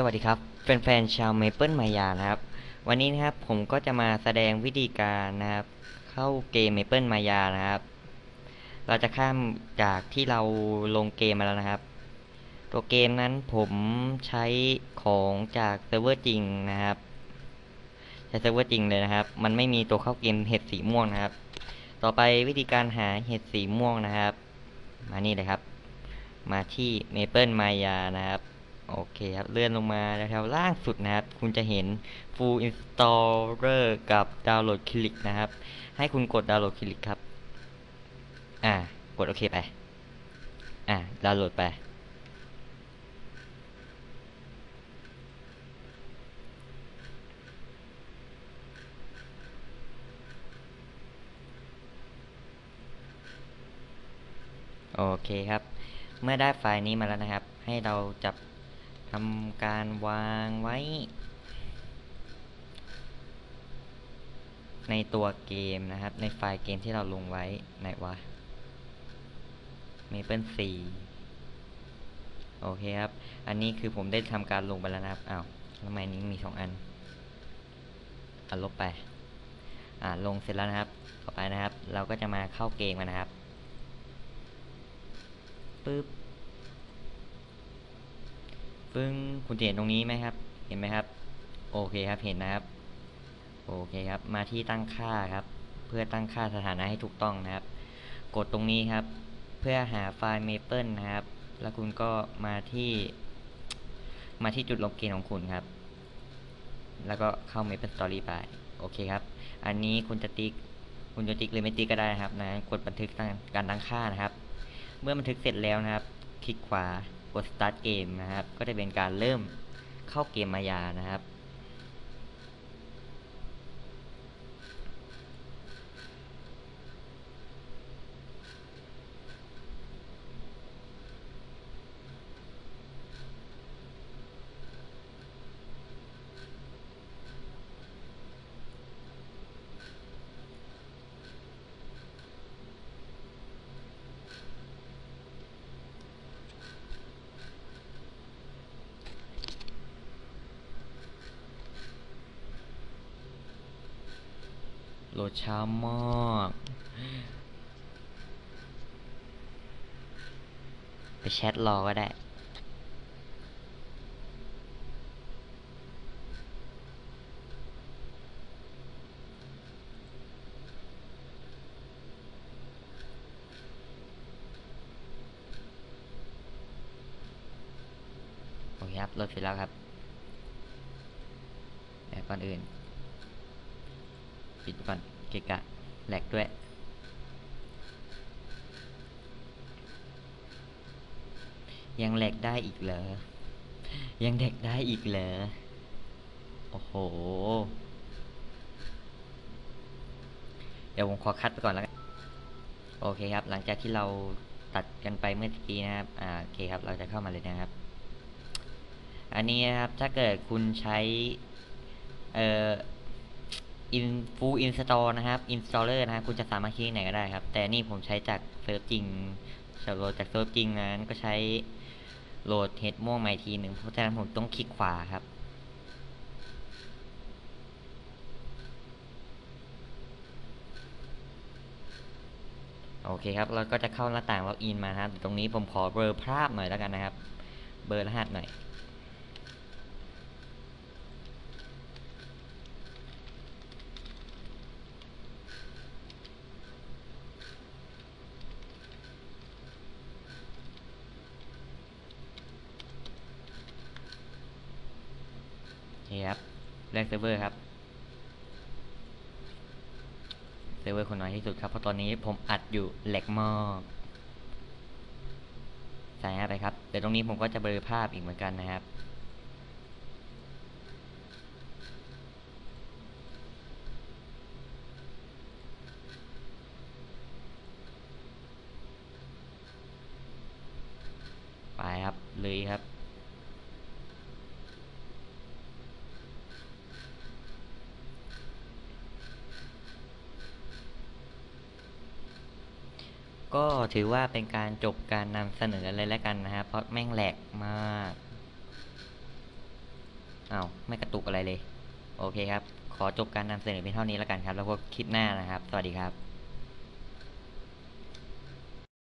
สวัสดีครับแฟนๆชาวเมเปิลมายานะครับ วันนี้นะครับผมก็จะมาแสดงวิธีการนะครับ เข้าเกมเมเปิลมายานะครับ เราจะข้ามจากที่เราลงเกมมาแล้วนะครับ ตัวเกมนั้นผมใช้ของจากเซิร์ฟเวอร์จริงนะครับใช้เซิร์ฟเวอร์จริงเลยนะครับ มันไม่มีตัวเข้าเกมเห็ดสีม่วงนะครับ ต่อไปวิธีการหาเห็ดสีม่วงนะครับ มานี่เลยครับ มาที่เมเปิลมายานะครับ โอเคครับ เลื่อนลงมาแถวล่างสุดนะครับ คุณจะเห็น Full Installer กับ Download Click นะครับ ให้คุณกด Download Click ครับ อ่า กดโอเคไป อ่า ดาวน์โหลดไป โอเคครับ เมื่อได้ไฟล์นี้มาแล้วนะครับ ให้เราจับ ทำการวางไว้ ในตัวเกมนะครับ ในไฟล์เกมที่เราลงไว้ไหนวะ Maple 4โอเคครับ อันนี้คือผมได้ทำการลงไปแล้วนะครับ อ้าวทำไมนี้มีสองอันอะลบไป อ่า ลงเสร็จแล้วนะครับ ต่อไปนะครับ เราก็จะมาเข้าเกมกันนะครับปึ๊บ ปึ้งคุณจะเห็นตรงนี้ไหมครับ เห็นไหมครับ โอเคครับเห็นนะครับ โอเคครับ มาที่ตั้งค่าครับ เพื่อตั้งค่าสถานะให้ถูกต้องนะครับ กดตรงนี้ครับ เพื่อหาไฟล์ Maple นะครับ แล้วคุณก็มาที่ มาที่จุดลงเกณฑ์ของคุณครับ แล้วก็เข้า Maple Story ไป โอเคครับ อันนี้คุณจะติ๊กคุณจะติ๊กหรือไม่ติ๊กก็ได้นะครับนะกดบันทึกการตั้งค่านะครับ เมื่อบันทึกเสร็จแล้วนะครับ คลิกขวา กด start game นะครับ ก็จะเป็นการเริ่มเข้าเกมมายานะครับ โหลดช้ามากไปแชทรอก็ได้โอเคครับโหลดเสร็จแล้วครับแต่ก่อนอื่น ปิดก่อนเกะกะแหลกด้วย ยังแหลกได้อีกเหรอ ยังแหลกได้อีกเหรอ โอ้โห เดี๋ยวผมขอคัดไปก่อนแล้วกัน โอเคครับ หลังจากที่เราตัดกันไปเมื่อกี้นะครับ อ่า โอเคครับ เราจะเข้ามาเลยนะครับ อันนี้นะครับ ถ้าเกิดคุณใช้ เอ่อ อินฟูอินสตอลนะครับอินสตอลเลอร์นะครับคุณจะสามารถคลิกไหนก็ได้ครับ แต่นี่ผมใช้จากเซิร์ฟจริงโหลดจากเซิร์ฟจริงนั้นก็ใช้โหลดเฮดม่วงใหม่ทีหนึ่งเพราะฉะนั้นผมต้องคลิกขวาครับ โอเคครับเราก็จะเข้าหน้าต่างล็อกอินมาครับตรงนี้ผมขอเบอร์ภาพหน่อยแล้วกันนะครับ เบอร์รหัสหน่อย นี่ครับเลือกเซิร์ฟเวอร์ครับเซิร์ฟเวอร์คนน้อยที่สุดครับเพราะตอนนี้ผมอัดอยู่แหลกมากใส่ไปครับเดี๋ยวตรงนี้ผมก็จะเบลอภาพอีกเหมือนกันนะครับไปครับเลยครับ ก็ถือว่าเป็นการจบการนำเสนอเลยแล้วกันนะครับเพราะแม่งแหลกมากอ้าวไม่กระตุกอะไรเลย โอเคครับ ขอจบการนำเสนอเพียงเท่านี้แล้วกันครับ แล้วพบคลิปหน้านะครับ สวัสดีครับ